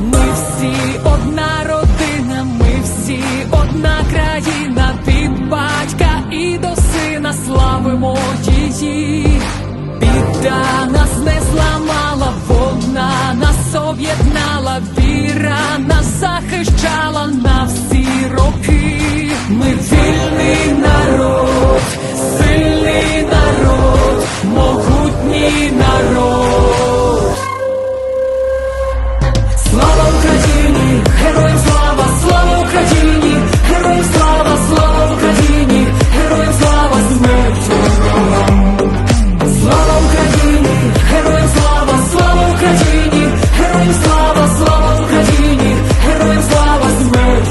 Ми всі одна Героям слава! Слава Україні! Героям слава! Смерть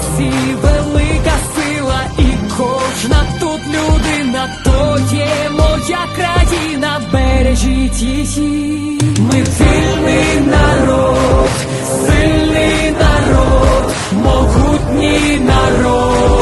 всі велика сила, і кожна тут людина, то є моя країна, бережіть її. Ми вільний сьогодні народ.